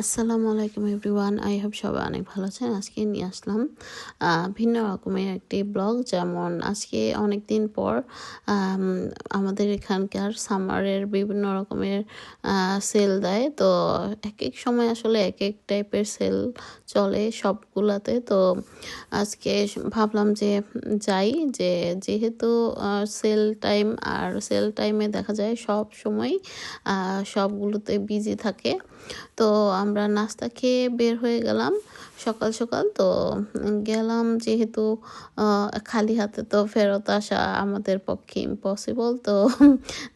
আসসালামু আলাইকুম everyone, I hope সবাই অনেক ভালো আছেন। আজকে নিয়ে আসলাম ভিন্ন রকমের একটি ব্লগ। যেমন আজকে অনেক দিন পর আমাদের এখানকার সামারের বিভিন্ন রকমের সেল দেয়। তো এক এক সময় আসলে এক এক টাইপের সেল চলে সবগুলাতে। তো আজকে ভাবলাম যে যাই, যে যেহেতু সেল টাইম আর সেল টাইমে দেখা যায় সব সময় সবগুলোতে বিজি থাকে। তো আমরা নাস্তা খেয়ে বের হয়ে গেলাম। সকাল সকাল। তো গেলাম যেহেতু খালি হাতে তো ফেরত আসা আমাদের পক্ষে ইম্পসিবল তো,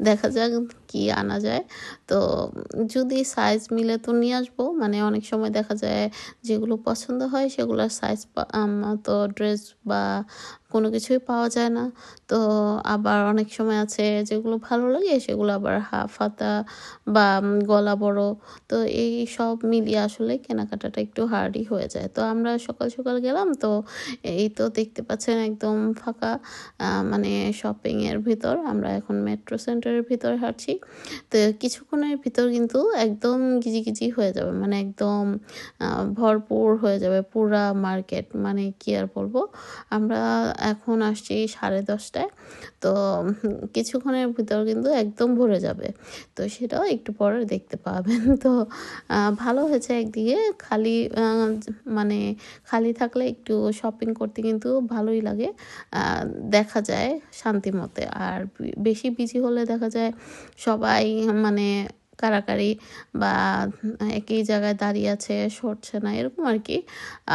দেখা যাক কি আনা যায়। তো, যদি সাইজ মিলে তো নিয়ে আসব। মানে অনেক সময় দেখা যায় যেগুলো পছন্দ হয় সেগুলোর সাইজ তো ড্রেস বা কোনো কিছুই পাওয়া যায় না। তো, আবার অনেক সময় আছে যেগুলো ভালো লাগে সেগুলো আবার হাফ হাতা বা গলা বড়। তো, এই সব মিলিয়ে আসলে কেনাকাটাটা একটু হার্ডই হয়ে যায়। তো আমরা সকাল সকাল গেলাম তো এই তো দেখতে পাচ্ছেন একদম ফাঁকা মানে শপিংয়ের ভিতর। আমরা এখন মেট্রো সেন্টারের ভিতর হাঁটছি। তো কিছুক্ষণের ভিতর কিন্তু একদম গিজি গিজি হয়ে যাবে। মানে একদম ভরপুর হয়ে যাবে পুরা মার্কেট মানে কি আর বলব? আমরা এখন আসছি সাড়ে দশটায়। তো কিছুক্ষণের ভিতর কিন্তু একদম ভরে যাবে। তো সেটাও একটু পরে দেখতে পাবেন। তো ভালো হয়েছে একদিকে। খালি মানে খালি থাকলে একটু শপিং করতে কিন্তু ভালোই লাগে। দেখা যায় শান্তি মতে। আর বেশি বিজি হলে দেখা যায় সবাই মানে কারাকারি বা একই জায়গায় দাঁড়িয়ে আছে সরছে না, এরকম আর কি।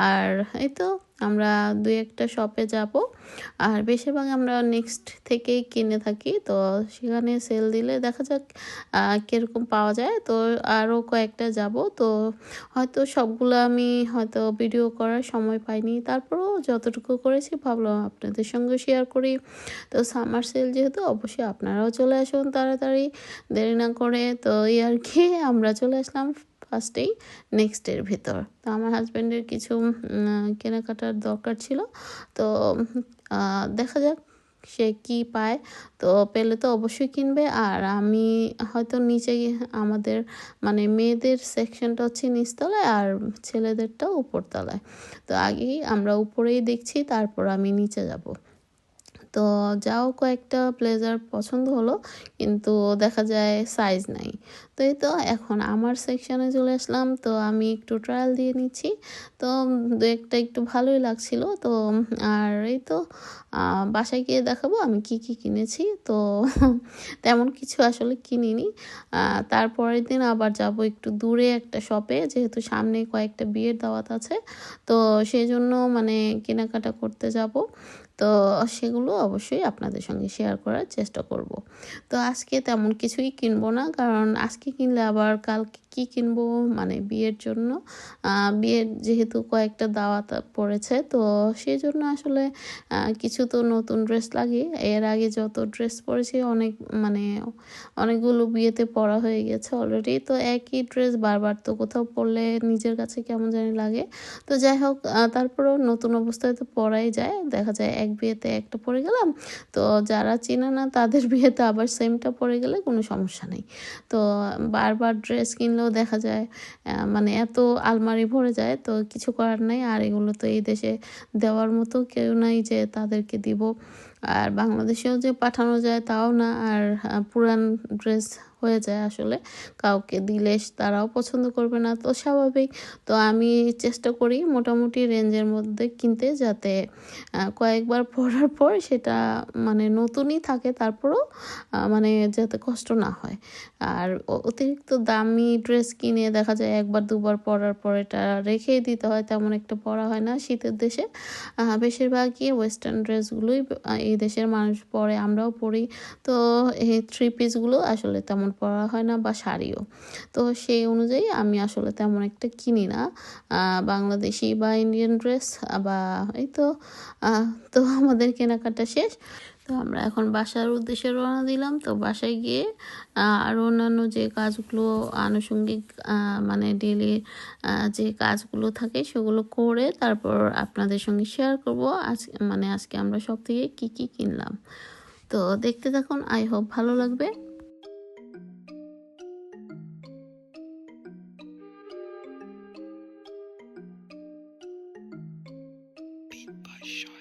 আর এই তো আমরা দু একটা শপে যাব। আর বেশিরভাগ আমরা নেক্সট থেকেই কিনে থাকি। তো সেখানে সেল দিলে দেখা যাক কীরকম পাওয়া যায়। তো আরও কয়েকটা যাব। তো হয়তো সবগুলো আমি হয়তো ভিডিও করার সময় পাইনি। তারপরেও যতটুকু করেছি ভাবলাম আপনাদের সঙ্গে শেয়ার করি। তো সামার সেল যেহেতু, অবশ্যই আপনারাও চলে আসুন তাড়াতাড়ি। দেরি না করে তো এই আর কি, আমরা চলে আসলাম। ফার্স্টেই নেক্সটের ভেতর। তো আমার হাজব্যান্ডের কিছু কেনাকাটার দরকার ছিল। তো দেখা যাক সে কি পায়। তো পেলে তো অবশ্যই কিনবে। আর আমি হয়তো নিচে আমাদের মানে মেয়েদের সেকশনটা হচ্ছে নিচতলায় আর ছেলেদেরটা উপরতলায় তো আগেই আমরা উপরেই দেখছি, তারপর আমি নিচে যাব। তো যাও কয়েকটা ব্লেজার পছন্দ হলো, কিন্তু দেখা যায় সাইজ নাই। তো এই তো, এখন আমার সেকশানে চলে আসলাম, তো আমি একটু ট্রায়াল দিয়ে নিচ্ছি। তো দু একটা একটু ভালোই লাগছিল, তো আর এই তো বাসায় গিয়ে দেখাবো আমি কি কি কিনেছি। তো তেমন কিছু আসলে কিনিনি। তারপরের দিন আবার যাব একটু দূরে একটা শপে যেহেতু সামনে কয়েকটা বিয়ের দাওয়াত আছে। তো সেই জন্য মানে কেনাকাটা করতে যাব। তো সেগুলো অবশ্যই আপনাদের সঙ্গে শেয়ার করার চেষ্টা করব। তো আজকে তেমন কিছুই কিনবো না, কারণ আজকে কিনলে আবার কালকে কি কিনবো মানে বিয়ের জন্য বিয়ের যেহেতু কয়েকটা দাওয়াত পড়েছে, তো সেই জন্য আসলে কিছু তো নতুন ড্রেস লাগে এর আগে যত ড্রেস পরেছি অনেক মানে অনেকগুলো বিয়েতে পরা হয়ে গেছে অলরেডি তো একই ড্রেস বারবার তো কোথাও পরলে নিজের কাছে কেমন জানি লাগে। তো যাই হোক তারপরেও নতুন অবস্থায় তো পরাই যায়, দেখা যায় এক বিয়েতে একটা পরে গেলাম। তো যারা চেনে না তাদের বিয়েতে আবার সেমটা পরে গেলে কোনো সমস্যা নেই। তো বারবার ড্রেস কিনলেও দেখা যায় মানে এত আলমারি ভরে যায়, তো কিছু করার নাই। আর এগুলো তো এই দেশে দেওয়ার মতো কেউ নাই যে তাদেরকে দিব। আর বাংলাদেশেও যে পাঠানো যায় তাও না। আর পুরান ড্রেস হয়ে যায় আসলে। কাউকে দিলে তারাও পছন্দ করবে না, তো স্বাভাবিক। তো আমি চেষ্টা করি মোটামুটি রেঞ্জের মধ্যে কিনতে যাতে কয়েকবার পরার পর সেটা মানে নতুনই থাকে, তারপরও মানে যাতে কষ্ট না হয়। আর অতিরিক্ত দামি ড্রেস কিনে দেখা যায় একবার, দুবার পরার পর এটা রেখেই দিতে হয়, তেমন একটা পরা হয় না শীতের দেশে। বেশিরভাগই ওয়েস্টার্ন ড্রেসগুলোই এই দেশের মানুষ পরে, আমরাও পরি। তো এই থ্রি পিসগুলো আসলে তেমন পরা হয় না বা শাড়িও। তো সেই অনুযায়ী আমি আসলে তেমন একটা কিনি না। বাংলাদেশি বা ইন্ডিয়ান ড্রেস বা এই তো তো আমাদের কেনাকাটা শেষ। তো আমরা এখন বাসার উদ্দেশ্যে রওনা দিলাম। তো বাসায় গিয়ে আর অন্যান্য যে কাজগুলো আনুষঙ্গিক মানে ডেলি যে কাজগুলো থাকে সেগুলো করে তারপর আপনাদের সঙ্গে শেয়ার করব। আজ মানে আজকে আমরা সব থেকে কী কী কিনলাম। তো দেখতে থাকুন। আই হোপ ভালো লাগবে। shot.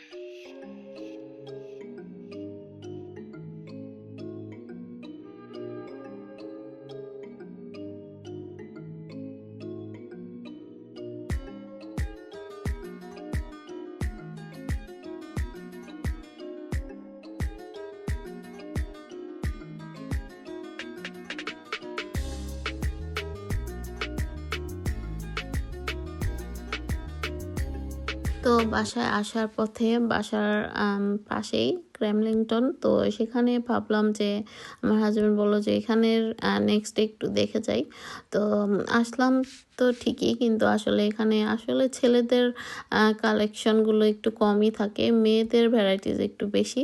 তো বাসায় আসার পথে বাসার পাশেই ক্র্যামলিংটন তো সেখানে ভাবলাম যে আমার হাজব্যান্ড বলল যে এখানের নেক্সট ডে একটু দেখে যাই। তো আসলাম তো ঠিকই কিন্তু আসলে এখানে আসলে ছেলেদের কালেকশনগুলো একটু কমই থাকে, মেয়েদের ভ্যারাইটিস একটু বেশি।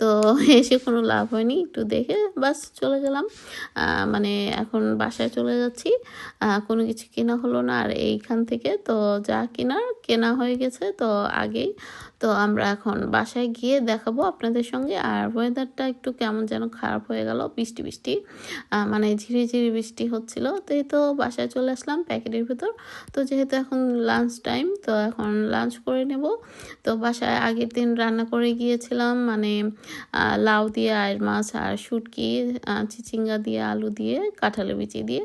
তো এসে কোনো লাভ হয়নি, একটু দেখে বাস চলে গেলাম। মানে এখন বাসায় চলে যাচ্ছি। কোনো কিছু কেনা হলো না আর এইখান থেকে। তো যা কেনার কেনা হয়ে গেছে। তো আগেই তো আমরা এখন বাসায় গিয়ে দেখাবো আপনাদের সঙ্গে। আর ওয়েদারটা একটু কেমন যেন খারাপ হয়ে গেল, বৃষ্টি বৃষ্টি। মানে ঝিরি ঝিরি বৃষ্টি হচ্ছিল। তো এই তো বাসায় চলে আসলাম প্যাকেটের ভিতর। তো যেহেতু এখন লাঞ্চ টাইম তো এখন লাঞ্চ করে নেব। তো বাসায় আগের দিন রান্না করে গিয়েছিলাম মানে লাউ দিয়ে আয়ের মাছ আর শুটকি চিচিঙ্গা দিয়ে, আলু দিয়ে, কাঁঠালি বিচি দিয়ে।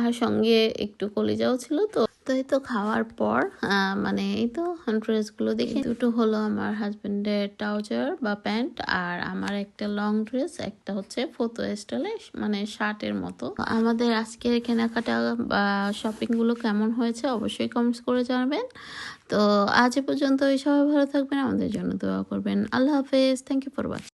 আর সঙ্গে একটু কলিজাও ছিল, তো তো এই তো খাওয়ার পর মানে এই তো ড্রেসগুলো দেখে দুটো হলো আমার হাজবেন্ডের ট্রাউজার বা প্যান্ট আর আমার একটা লং ড্রেস একটা হচ্ছে ফটো স্টাইলে মানে শার্টের মতো। আমাদের আজকের কেনাকাটা বা শপিংগুলো কেমন হয়েছে অবশ্যই কমেন্টস করে জানাবেন। তো আজ পর্যন্ত এই সবাই ভালো থাকবেন আমাদের জন্য দোয়া করবেন। আল্লাহ হাফেজ থ্যাংক ইউ ফর ওয়াচিং